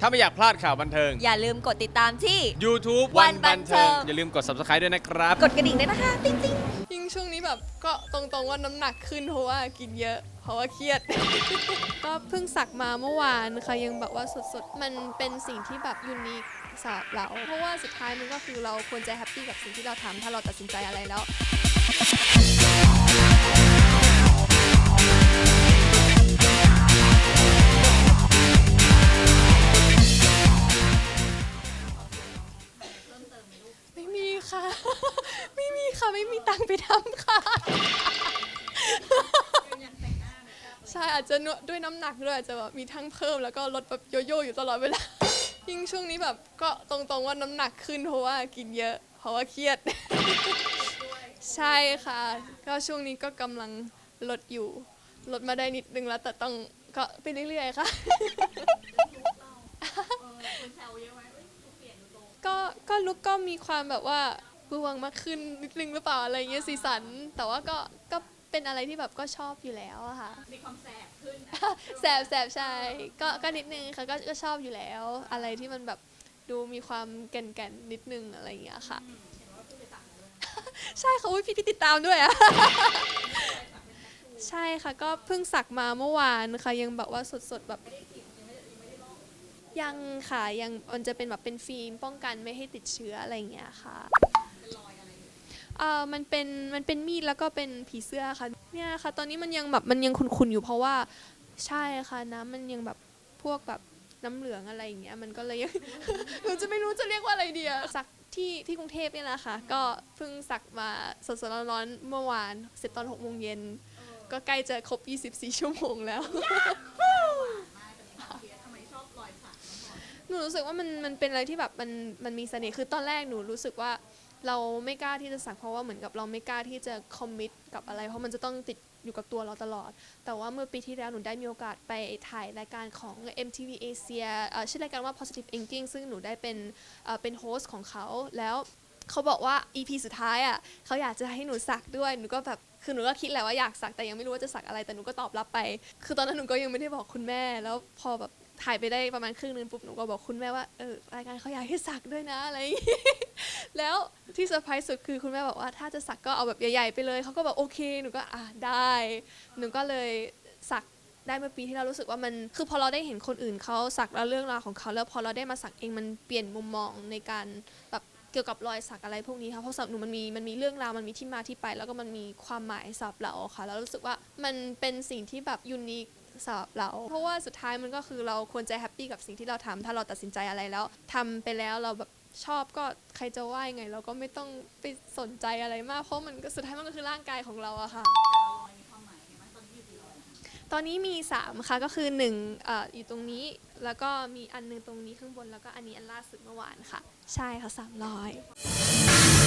ถ้าไม่อยากพลาดข่าวบันเทิง อย่าลืมกดติดตามที่ YouTube วัวันนบับันนเทิเทิงงอย่าลืมกด subscribe ด้วยนะครับ กดกระดิ่งด้วยนะคะ ติ๊งติ๊งยิ่งช่วงนี้แบบก็ตรงๆว่าน้ำหนักขึ้นเพราะว่ากินเยอะ เพราะว่าเครียด ก็เพิ่งสักมาเมื่อวานค่ะยังแบบว่าสดๆ มันเป็นสิ่งที่แบบยูนิคสำหรับเรา เพราะว่าสุดท้ายมันก็คือเราควรจะแฮปปี้กับสิ่งที่เราทำถ้าเราตัดสินใจอะไรแล้ว ค่ะ ไม่มีค่ะ ไม่มีตังค์ไปทำค่ะ ใช่อาจจะด้วยน้ำหนักด้วยอาจจะแบบมีทั้งเพิ่มแล้วก็ลดแบบโยโย่อยู่ตลอดเวลา ยิ่งช่วงนี้แบบก็ตรงๆว่าน้ำหนักขึ้นเพราะว่ากินเยอะ เพราะว่าเครียด ใช่ค่ะ ก็ช่วงนี้ก็กำลังลดอยู่ ลดมาได้นิดนึงแล้วแต่ต้องก็ไปเรื่อยๆค่ะ ก็ก็ลุกก็มีความแบบว่าบวงมากขึ้นนิดนึงหรือเปล่าอะไรเงี้ยสีสัน แต่ว่าก็ก็เป็นอะไรที่แบบก็ชอบอยู่แล้วอะค่ะ มีความแสบขึ้นแสบแสบใช่ก็ก็นิดนึงค่ะก็ก็ชอบอยู่แล้ว อะไรที่มันแบบดูมีความแก่นแก่นๆนิดนึงอะไรอย่างเงี้ยค่ะ ใช่ค่ะอุ๊ยพี่พี่ติดตามด้วยอะใช่ค่ะก็เพิ่งสักมาเมื่อวานค่ะยังแบบว่าสดๆแบบ ยังค่ะยังมันจะเป็นแบบเป็นฟิล์มป้องกันไม่ให้ติดเชื้ออะไรอย่างเงี้ยค่ะเอ่อมันเป็นมันเป็นมีดแล้วก็เป็นผีเสื้อค่ะเนี่ยค่ะ ตอนนี้มันยังแบบมันยังขุ่นๆอยู่เพราะว่าใช่ค่ะน้ำมันยังแบบพวกแบบน้ำเหลืองอะไรอย่างเงี้ยมันก็เลยยัง หนูจะไม่รู้จะเรียกว่าอะไรดีอะสักที่ที่กรุงเทพเนี่ยนะคะ ก็เพิ่งสักมาสดๆร้อนๆเมื่อวานเสร็จตอนหกโมงเย็นก็ใกล้จะครบ 24 ชั่วโมงแล้ว หนู รู้สึกว่ามันมันเป็นอะไรที่แบบมันมันมีเสน่ห์คือตอนแรกหนูรู้สึกว่าเราไม่กล้าที่จะสักเพราะว่าเหมือนกับเราไม่กล้าที่จะคอมมิตกับอะไร เพราะมันจะต้องติดอยู่กับตัวเราตลอด แต่ว่าเมื่อปีที่แล้วหนูได้มีโอกาสไปถ่ายรายการของ MTV Asia อ่อชื่อรายการว่า Positive Inking ซึ่งหนูได้เป็นเอ่อเป็นโฮสต์ของเขาแล้วเขาบอกว่า EP สุดท้ายอะเขาอยากจะให้หนูสักด้วยหนูก็แบบคือหนูก็คิดแหละว่าอยากสักแต่ยังไม่รู้ว่าจะสักอะไรแต่หนูก็ตอบรับไป คือตอนนั้นหนูก็ยังไม่ได้บอกคุณแม่ แล้วพอแบบ ถ่ายไปได้ประมาณครึ่งนึงปุ๊บหนูก็บอกคุณแม่ว่าเออรายการเขาอยากให้สักด้วยนะอะไรอย่างงี้แล้วที่เซอร์ไพรส์สุดคือคุณแม่บอกว่าถ้าจะสักก็เอาแบบใหญ่ๆไปเลยเขาก็แบบโอเคหนูก็อะได้หนูก็เลยสักได้เมื่อปีที่เรารู้สึกว่ามันคือพอเราได้เห็นคนอื่นเขาสักแล้วเรื่องราวของเขาแล้วพอเราได้มาสักเองมันเปลี่ยนมุมมองในการแบบ เกี่ยวกับรอยสักอะไรพวกนี้ค่ะเพราะสำหรับหนูมันมีมันมีเรื่องราวมันมีที่มาที่ไป แล้วก็มันมีความหมายสำหรับเราค่ะ แล้วรู้สึกว่ามันเป็นสิ่งที่แบบยูนิคสำหรับเรา เพราะว่าสุดท้ายมันก็คือเราควรจะแฮปปี้กับสิ่งที่เราทำถ้าเราตัดสินใจอะไรแล้วทำไปแล้วเราแบบชอบก็ใครจะว่ายังไง เราก็ไม่ต้องไปสนใจอะไรมาก เพราะมันก็สุดท้ายมันก็คือร่างกายของเราอะค่ะ ตอนนี้มี 3 ค่ะ ก็คือ1เอ่ออยู่ตรงนี้ แล้วก็มีอันนึงตรงนี้ข้างบน แล้วก็อันนี้อันล่าสุดเมื่อวานค่ะ ใช่ค่ะ 300